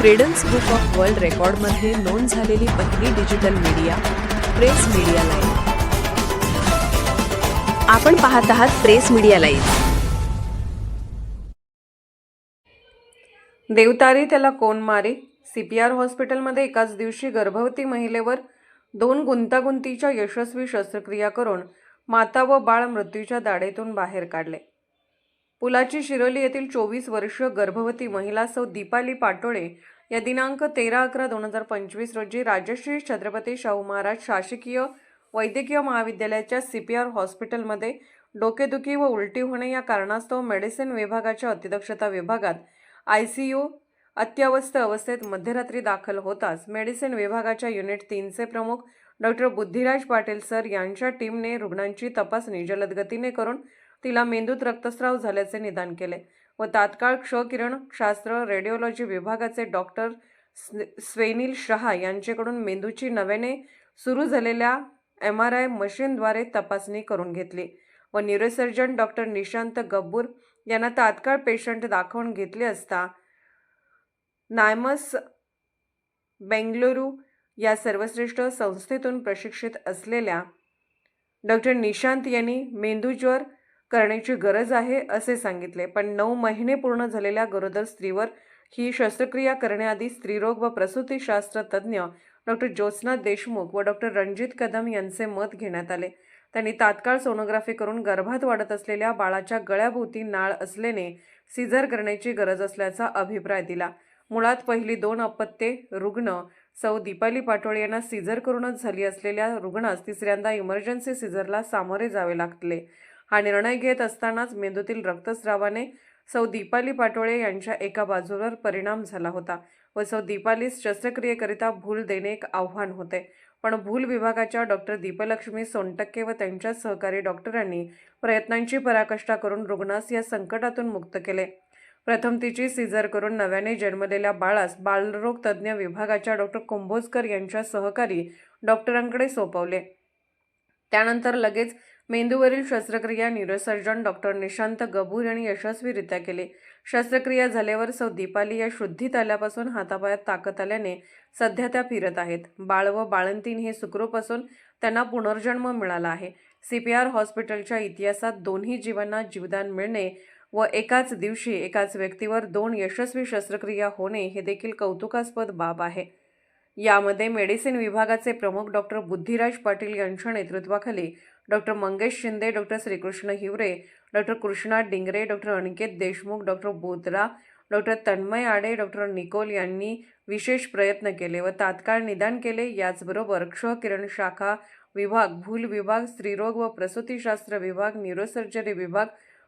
Credence book of world रेकॉर्डमध्ये नोंद झालेली पहिली digital media press media live आपण पाहत आहात प्रेस मीडिया लाईव्ह देवतारी त्याला कोण मारे? सी पी आर हॉस्पिटलमध्ये एकाच दिवशी गर्भवती महिलेवर दोन गुंतागुंतीच्या यशस्वी शस्त्रक्रिया करून माता व बाळ मृत्यूच्या दाढेतून बाहेर काढले. पुलाची शिरोली येथील चोवीस वर्ष गर्भवती महिला सौ दीपाली पाटोळे या दिनांक तेरा अकरा दोन हजार पंचवीस रोजी राजश्री छत्रपती शाहू महाराज शासकीय वैद्यकीय महाविद्यालयाच्या सी पी आर हॉस्पिटलमध्ये डोकेदुखी व उलटी होणे या कारणास्तव मेडिसिन विभागाच्या अतिदक्षता विभागात आय सी यू अत्यवस्थ अवस्थेत मध्यरात्री दाखल होताच मेडिसिन विभागाच्या युनिट तीनचे प्रमुख डॉक्टर बुद्धिराज पाटील सर यांच्या टीमने रुग्णांची तपासणी जलदगतीने करून तिला मेंदूत रक्तस्राव झाल्याचे निदान केले व तात्काळ क्षकिरण शास्त्र रेडिओलॉजी विभागाचे डॉक्टर स्वेनिल शहा यांच्याकडून मेंदूची नव्याने सुरू झालेल्या एम आर आय मशीनद्वारे तपासणी करून घेतली व न्यूरोसर्जन डॉक्टर निशांत गब्बूर यांना तात्काळ पेशंट दाखवून घेतले असता नायमस बेंगलुरू या सर्वश्रेष्ठ संस्थेतून प्रशिक्षित असलेल्या डॉक्टर निशांत यांनी मेंदूज्वर करण्याची गरज आहे असे सांगितले. पण नऊ महिने पूर्ण झालेल्या गरोदर स्त्रीवर ही शस्त्रक्रिया करण्याआधी स्त्रीरोग व प्रसूतीशास्त्र तज्ज्ञ डॉक्टर ज्योत्स्ना देशमुख व डॉक्टर रणजित कदम यांचे मत घेण्यात आले. त्यांनी तात्काळ सोनोग्राफी करून गर्भात वाढत असलेल्या बाळाच्या गळ्याभोवती नाळ असल्याने सिझर करण्याची गरज असल्याचा अभिप्राय दिला. मुळात पहिली दोन अपत्ये रुग्ण सौ दीपाली पाटोळे यांना सिझर करूनच झाली असलेल्या रुग्णास तिसऱ्यांदा इमर्जन्सी सिझरला सामोरे जावे लागले. हा निर्णय घेत असतानाच मेंदूतील रक्तस्रावाने सौ दीपाली पाटोळे यांच्या एका बाजूवर परिणाम झाला होता व सौ दीपालीस शस्त्रक्रियेकरिता भूल देणे एक आव्हान होते. पण भूल विभागाच्या डॉक्टर दीपलक्ष्मी सोनटक्के व त्यांच्या सहकारी डॉक्टरांनी प्रयत्नांची पराकष्ठा करून रुग्णास या संकटातून मुक्त केले. प्रथम तिची सिझर करून नव्याने जन्मलेल्या बाळास बालरोग तज्ज्ञ विभागाच्या डॉक्टर कुंभोजकर यांच्या सहकारी डॉक्टरांकडे सोपवले. त्यानंतर लगेच मेंदूवरील शस्त्रक्रिया न्यूरोसर्जन डॉक्टर निशांत गबूर यांनी यशस्वीरित्या केली. शस्त्रक्रिया झाल्यावर सौ दीपाली या शुद्धीत आल्यापासून हातापायात ताकद आल्याने सध्या त्या फिरत आहेत. बाळ व बाळंतीन हे सुखरूप असून त्यांना पुनर्जन्म मिळाला आहे. सी पी आर हॉस्पिटलच्या इतिहासात दोन्ही जीवांना जीवदान मिळणे व एकाच दिवशी एकाच व्यक्तीवर दोन यशस्वी शस्त्रक्रिया होणे हे देखील कौतुकास्पद बाब आहे. यामध्ये मेडिसिन विभागाचे प्रमुख डॉक्टर बुद्धिराज पाटील यांच्या नेतृत्वाखाली doctor Mangesh Shinde doctor Shrikrishna Hiware doctor Krishna Dingre doctor Aniket Deshmukh doctor Botra doctor Tanmay Ade doctor Nikol यांनी विशेष प्रयत्न केले व तात्काळ निदान केले. याचबरोबर क्ष किरण शाखा विभाग भूल विभाग स्त्रीरोग व प्रसूतीशास्त्र विभाग न्यूरोसर्जरी विभाग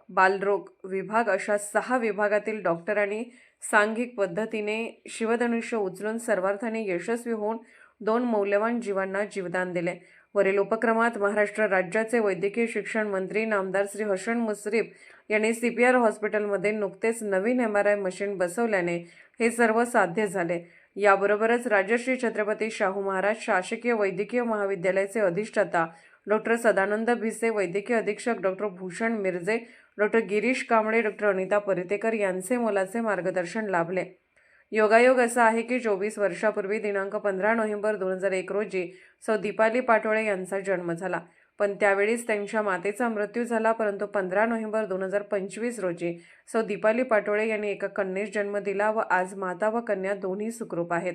बालरोग विभाग अशा सहा विभागातील डॉक्टरांनी सांघिक पद्धतीने शिवधनुष्य उचलून सर्वार्थाने यशस्वी होऊन दोन मौल्यवान जीवांना जीवदान दिले. वरील उपक्रमात महाराष्ट्र राज्याचे वैद्यकीय शिक्षण मंत्री नामदार श्री हसन मुश्रीफ यांनी सी पी आर हॉस्पिटलमध्ये नुकतेच नवीन एम आर आय मशीन बसवल्याने हे सर्व साध्य झाले. याबरोबरच राजश्री छत्रपती शाहू महाराज शासकीय वैद्यकीय महाविद्यालयाचे अधिष्ठाता डॉक्टर सदानंद भिसे वैद्यकीय अधीक्षक doctor Bhushan Mirje doctor Girish Kamble doctor Anita Paritekar यांचे मोलाचे मार्गदर्शन लाभले. योगायोग असा आहे की चोवीस वर्षापूर्वी दिनांक पंधरा नोव्हेंबर दोन हजार एक रोजी सौ दीपाली पाटोळे यांचा जन्म झाला. पण त्यावेळीच त्यांच्या मातेचा मृत्यू झाला परंतु पंधरा नोव्हेंबर दोन हजार पंचवीस रोजी सौ दीपाली पाटोळे यांनी एका कन्येस जन्म दिला व आज माता व कन्या दोन्ही सुखरूप आहेत.